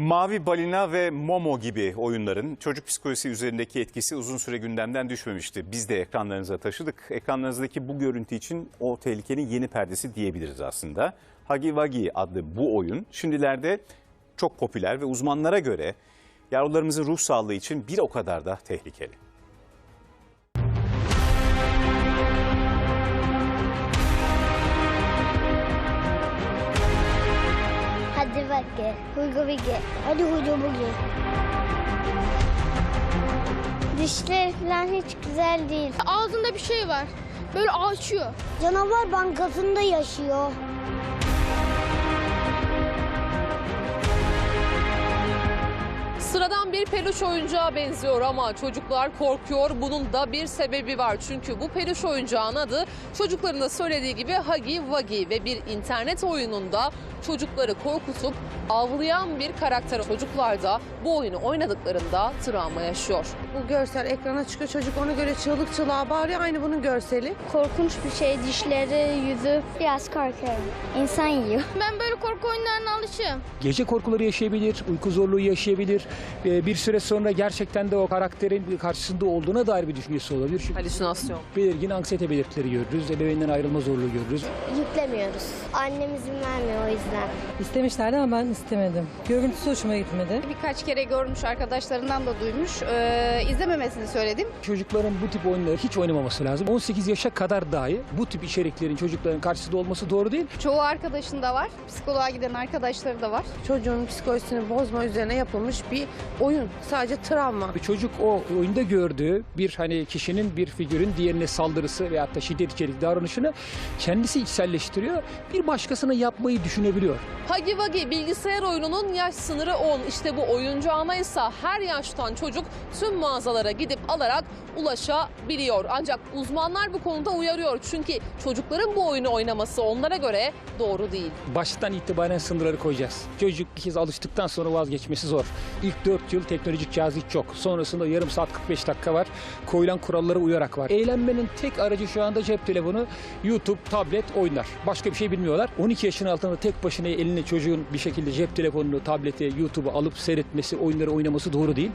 Mavi Balina ve Momo gibi oyunların çocuk psikolojisi üzerindeki etkisi uzun süre gündemden düşmemişti. Biz de ekranlarınıza taşıdık. Ekranlarınızdaki bu görüntü için o tehlikenin yeni perdesi diyebiliriz aslında. Huggy Wuggy adlı bu oyun şimdilerde çok popüler ve uzmanlara göre yavrularımızın ruh sağlığı için bir o kadar da tehlikeli. Hadi bakayım. Huygu bigi. Hadi huygu bugi. Dişleri falan hiç güzel değil. Ağzında bir şey var. Böyle açıyor. Canavar bankasında yaşıyor. Sıradan bir peluş oyuncağa benziyor ama çocuklar korkuyor. Bunun da bir sebebi var. Çünkü bu peluş oyuncağın adı çocukların da söylediği gibi Huggy Wuggy ve bir internet oyununda çocukları korkutup avlayan bir karakter. Çocuklar da bu oyunu oynadıklarında travma yaşıyor. Bu görsel ekrana çıkıyor çocuk ona göre çığlık çığlığa bağırıyor aynı bunun görseli. Korkunç bir şey. Dişleri, yüzü. Biraz korkuyorum. İnsan yiyor. Ben böyle korku oyunlarına alışığım. Gece korkuları yaşayabilir, uyku zorluğu yaşayabilir. Bir süre sonra gerçekten de o karakterin karşısında olduğuna dair bir düşüncesi olabilir. Çünkü Halüsinasyon. belirgin anksiyete belirtileri görürüz, ebeveynden ayrılma zorluğu görürüz. Yüklemiyoruz. Annem izin vermiyor o yüzden. İstemişlerdi ama ben istemedim. Görüntüsü hoşuma gitmedi. Birkaç kere görmüş arkadaşlarından da duymuş. Ee, izlememesini söyledim. Çocukların bu tip oyunları hiç oynamaması lazım. 18 yaşa kadar dahi bu tip içeriklerin çocukların karşısında olması doğru değil. Çoğu arkadaşında var. Psikoloğa giden arkadaşları da var. Çocuğun psikolojisini bozma üzerine yapılmış bir oyun. Sadece travma. Bir çocuk o oyunda gördüğü bir hani kişinin bir figürün diğerine saldırısı veyahut da şiddet içerikli davranışını kendisi içselleştiriyor. Bir başkasına yapmayı düşünebiliyor. Huggy Wuggy bilgisayar oyununun yaş sınırı 10. İşte bu oyuncağına ise her yaştan çocuk tüm mağazalara gidip alarak ulaşabiliyor. Ancak uzmanlar bu konuda uyarıyor. Çünkü çocukların bu oyunu oynaması onlara göre doğru değil. Baştan itibaren sınırları koyacağız. Çocuk bir kez alıştıktan sonra vazgeçmesi zor. İlk 4 yıl teknolojik cihaz hiç yok. Sonrasında yarım saat 45 dakika var. Koyulan kurallara uyarak var. Eğlenmenin tek aracı şu anda cep telefonu, YouTube, tablet, oyunlar. Başka bir şey bilmiyorlar. 12 yaşın altında tek başına eline çocuğun bir şekilde cep telefonunu, tableti, YouTube'u alıp seyretmesi, oyunları oynaması doğru değil.